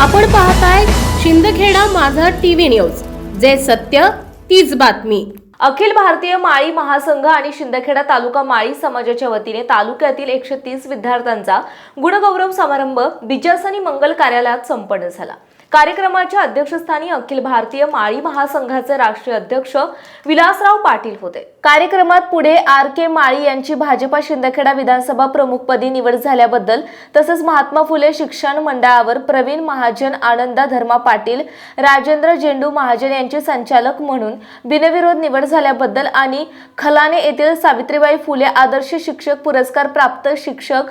आपण पाहताय शिंदखेडा माझा टीव्ही न्यूज. जे सत्य तीच बातमी. अखिल भारतीय माळी महासंघ आणि शिंदखेडा तालुका माळी समाजाच्या वतीने तालुक्यातील एकशे तीस विद्यार्थ्यांचा गुणगौरव समारंभ बिजासनी मंगल कार्यालयात संपन्न झाला. कार्यक्रमाच्या अध्यक्षस्थानी अखिल भारतीय माळी महासंघाचे राष्ट्रीय अध्यक्ष विलासराव पाटील होते. कार्यक्रमात पुढे आर के माळी यांची भाजपा शिंदखेडा विधानसभा प्रमुखपदी निवड झाल्याबद्दल तसंच महात्मा फुले शिक्षण मंडळावर प्रवीण महाजन आनंदा धर्मा पाटील राजेंद्र झेंडू महाजन यांचे संचालक म्हणून बिनविरोध निवड झाल्याबद्दल आणि खलाने येथील सावित्रीबाई फुले आदर्श शिक्षक पुरस्कार प्राप्त शिक्षक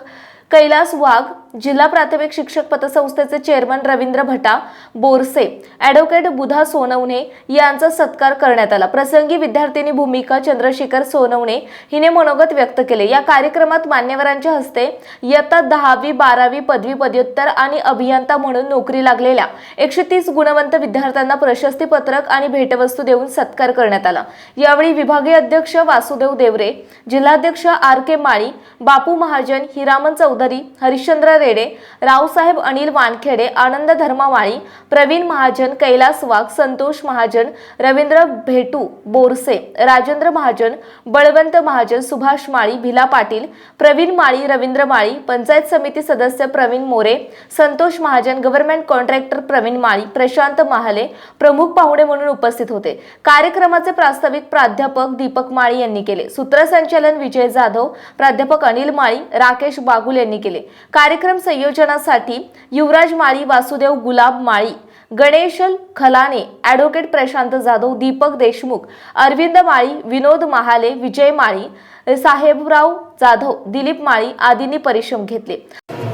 कैलास वाघ जिल्हा प्राथमिक शिक्षक पतसंस्थेचे चेअरमन रवींद्र भटा बोरसे ॲडव्होकेट बुधा सोनवणे यांचा सत्कार करण्यात आला. प्रसंगी विद्यार्थिनी भूमिका चंद्रशेखर सोनवणे हिने मनोगत व्यक्त केले. या कार्यक्रमात मान्यवरांच्या हस्ते इयत्ता दहावी बारावी पदवी पदव्युत्तर आणि अभियंता म्हणून नोकरी लागलेल्या एकशे तीस गुणवंत विद्यार्थ्यांना प्रशस्तीपत्रक आणि भेटवस्तू देऊन सत्कार करण्यात आला. यावेळी विभागीय अध्यक्ष वासुदेव देवरे जिल्हाध्यक्ष आर के माळी बापू महाजन हिरामन चौधरी हरिश्चंद्र रेडे रावसाहेब अनिल वानखेडे आनंद धर्मामाळी प्रवीण महाजन कैलास वाघ संतोष महाजन रवींद्र भेटू बोरसे राजेंद्र महाजन बळवंत महाजन सुभाष माळी भिला पाटील प्रवीण माळी रवींद्र माळी पंचायत समिती सदस्य प्रवीण मोरे संतोष महाजन गव्हर्नमेंट कॉन्ट्रॅक्टर प्रवीण माळी प्रशांत महाले प्रमुख पाहुणे म्हणून उपस्थित होते. कार्यक्रमाचे प्रास्ताविक प्राध्यापक दीपक माळी यांनी केले. सूत्रसंचालन विजय जाधव प्राध्यापक अनिल माळी राकेश बागुल यांनी यांनी केले. कार्यक्रम संयोजनासाठी युवराज माळी वासुदेव गुलाब माळी गणेशल खलाने ॲडव्होकेट प्रशांत जाधव दीपक देशमुख अरविंद माळी विनोद महाले विजय माळी साहेबराव जाधव दिलीप माळी आदींनी परिश्रम घेतले.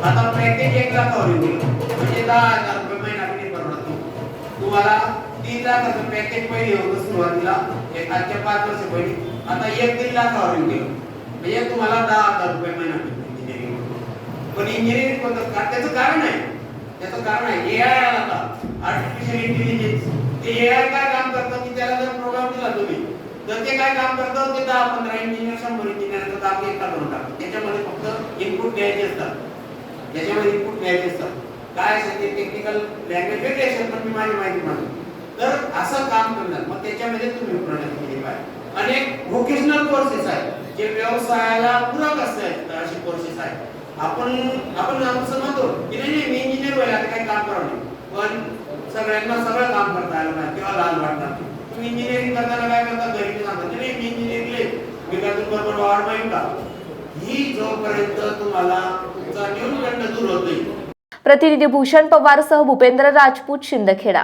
आता एक म्हणजे तुम्हाला तीन लाखाचं पॅकेज पहिले होतं सुरुवातीला एक आजच्या पाच वर्ष पहिले आता एक दीड लाखावर येऊन गेलो म्हणजे तुम्हाला दहा हजार रुपये महिना मिळतो पण इंजिनिअरिंग कोणतं का त्याचं कारण आहे. त्याचं कारण आहे ए आय आला आता. आर्टिफिशियल इंटेलिजन्स ते ए आय काय काम करतं? की त्याला जर प्रोग्राम दिला तुम्ही तर ते काय काम करतं? ते दहा पंधरा इंजिनियर शंभर इंजिनियर काम एक करून टाकतं त्याच्यामध्ये फक्त इनपुट द्यायचे असतात. त्याच्यामध्ये इनपुट द्यायचे असतात. काय असेल ते टेक्निकल लँग्वेज वेगळी असेल पण मी माझी माहिती मांडतो तर असं काम करणार. मग त्याच्यामध्ये तुम्ही प्रगती केली पाहिजे. अनेक व्होकेशनल कोर्सेस आहेत जे व्यवसायाला पूरक असतात असे कोर्सेस आहेत. आपण आपण असं म्हणतो की नाही नाही मी इंजिनियर व्हायला आता काही काम करावं नाही पण सगळ्यांना सगळं काम करता आलं नाही किंवा लाल वाटणार तुम्ही इंजिनिअरिंग करताना काय करता? घरी सांगता नाही मी इंजिनिअरिंग मी काय बरोबर वाढ माहीत का? ही जोपर्यंत तुम्हाला तुमचा न्यूनगंड दूर होतोय प्रतिनिधी भूषण पवार सह भूपेंद्र राजपूत शिंदखेडा.